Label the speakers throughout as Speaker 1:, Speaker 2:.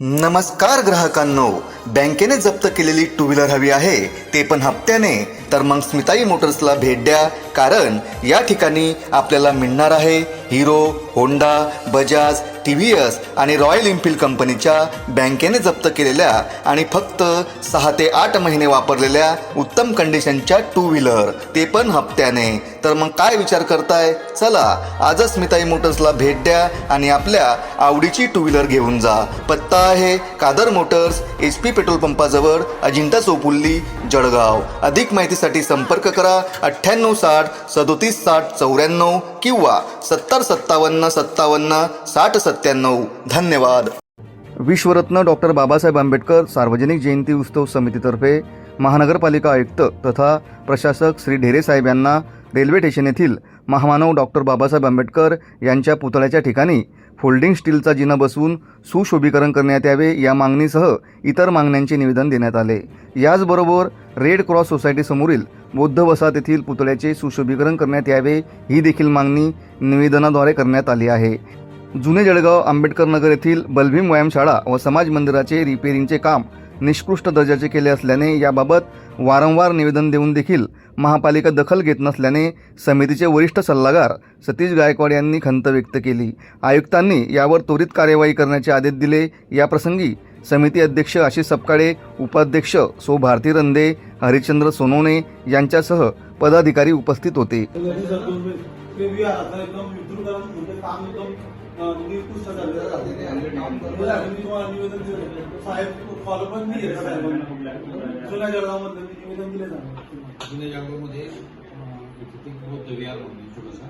Speaker 1: नमस्कार ग्राहकांनो बँकेने जप्त केलेली टू व्हीलर हवी आहे. ते पण हप्त्याने. तर मग स्मिताई मोटर्सला भेट द्या कारण या ठिकाणी आपल्याला मिळणार आहे Hero Honda Bajaj T V S आणि रॉयल एनफिल्ड कंपनीच्या बँकेने जप्त केलेल्या आणि फक्त सहा ते आठ महिने वापरलेल्या उत्तम कंडिशनच्या टू व्हीलर ते पण हप्त्याने. तर मग काय विचार करताय? चला आजच स्मिताई मोटर्सला भेट द्या आणि आपल्या आवडीची टू व्हीलर घेऊन जा. पत्ता आहे Kadar motors H P petrol पंपाजवळ Ajanta Chaupulli Jalgaon. अधिक माहितीसाठी संपर्क करा अठ्ठ्याण्णव साठ सदोतीस साठ चौऱ्याण्णव किंवा सत्तर सत्तावन्न सत्तावन्न साठ सत्त्याण्णव. धन्यवाद. विश्वरत्न डॉक्टर बाबासाहेब आंबेडकर सार्वजनिक जयंती उत्सव समितीतर्फे महानगरपालिका आयुक्त तथा प्रशासक श्री ढेरे साहेब यांना रेल्वे स्टेशन येथील महामानव डॉक्टर बाबासाहेब आंबेडकर यांच्या पुतळ्याच्या ठिकाणी फोल्डिंग स्टीलचा जिना बसवून सुशोभीकरण करण्यात यावे या मागणीसह इतर मागण्यांचे निवेदन देण्यात आले. याचबरोबर रेड क्रॉस सोसायटीसमोरील बौद्ध वसाहत येथील पुतळ्याचे सुशोभीकरण करण्यात यावे ही देखील मागणी निवेदनाद्वारे करण्यात आली आहे. जुने जळगाव आंबेडकर नगर येथील बलभीम व्यायामशाळा व समाज मंदिराचे रिपेरिंगचे काम निष्कृष्ट दर्जाचे केले असल्याने याबाबत वारंवार निवेदन देऊन देखील महापालिका दखल घेत नसल्याने समितीचे वरिष्ठ सल्लागार सतीश गायकवाड यांनी खंत व्यक्त केली. आयुक्तांनी यावर त्वरित कार्यवाही करण्याचे आदेश दिले. याप्रसंगी समिती अध्यक्ष आशिष सपकाळे उपाध्यक्ष सो भारती रंदे हरिश्चंद्र सोनवणे यांच्यासह पदाधिकारी उपस्थित होते.
Speaker 2: ते एकदम विद्रुकरण म्हणजे काम एकदम अं, निकृष्ट झालेलं आहे. त्यासाठी मी तुम्हाला निवेदन दिलं. साहेब साहेबांना जुन्या जळगावमध्ये मी निवेदन दिले जाणार
Speaker 3: जुन्या जळगावमध्ये अं, इथे ते बौद्ध विहार म्हणून छोटंसं.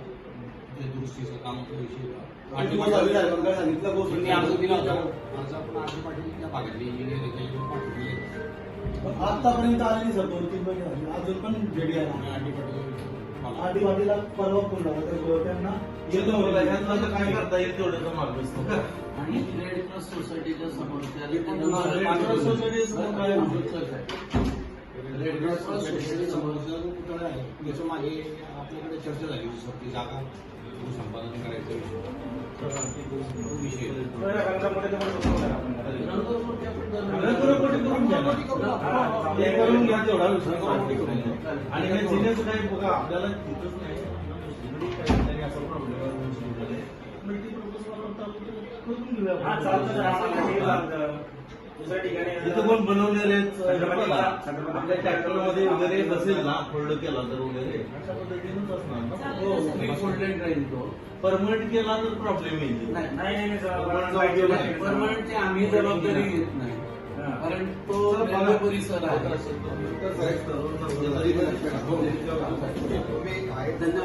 Speaker 3: ते दुरुस्तीचं कामाचा विषय होता.
Speaker 2: आणि तुम्हाला झाली साहेबांना काय सांगितलं? गोष्ट
Speaker 3: मी अर्ज दिला होता. अर्ज आपण अर्ज पाठवली त्या भागातली इंजिनियर याच्याकडून पाठवली
Speaker 2: आतापर्यंत आलेली सर दोन तीन महिने झाले. अजून पण भेटी आहे
Speaker 3: आणि
Speaker 2: वाटीला परवा तर त्यांना काय करता येईल तेवढं मार्ग
Speaker 4: आणि रेड क्रॉस सोसायटीच्या समोर
Speaker 2: red cross society
Speaker 3: red cross society आहे? त्याच्यामागे आपल्याकडे चर्चा झाली होती जागा संपादन करायचं विषय
Speaker 2: रंगरंगोटी करून घ्या ना. ते करून घ्या तेवढा विषय आणि हे जिल्ह्याचं काही बघा आपल्याला तिथंच नाही. काही असा problem आहे, मुस्लिममध्ये. Multipurpose वापरता आपण ते करून घेऊया. आपण. इथं पण बनवलेले आपल्या ट्रॅक्टरमध्ये वगैरे बसेल ना फोल्ड केला तर वगैरे. अशा पद्धतीनेच असणार ना?
Speaker 4: फोल्डेड राहील तो.
Speaker 2: परमनंट केला तर प्रॉब्लेम येईल.
Speaker 4: नाही नाही
Speaker 2: नाही
Speaker 4: परमनंटची आम्ही जबाबदारी घेत नाही. कारण तो रेल्वे परिसर आहे. धन्यवाद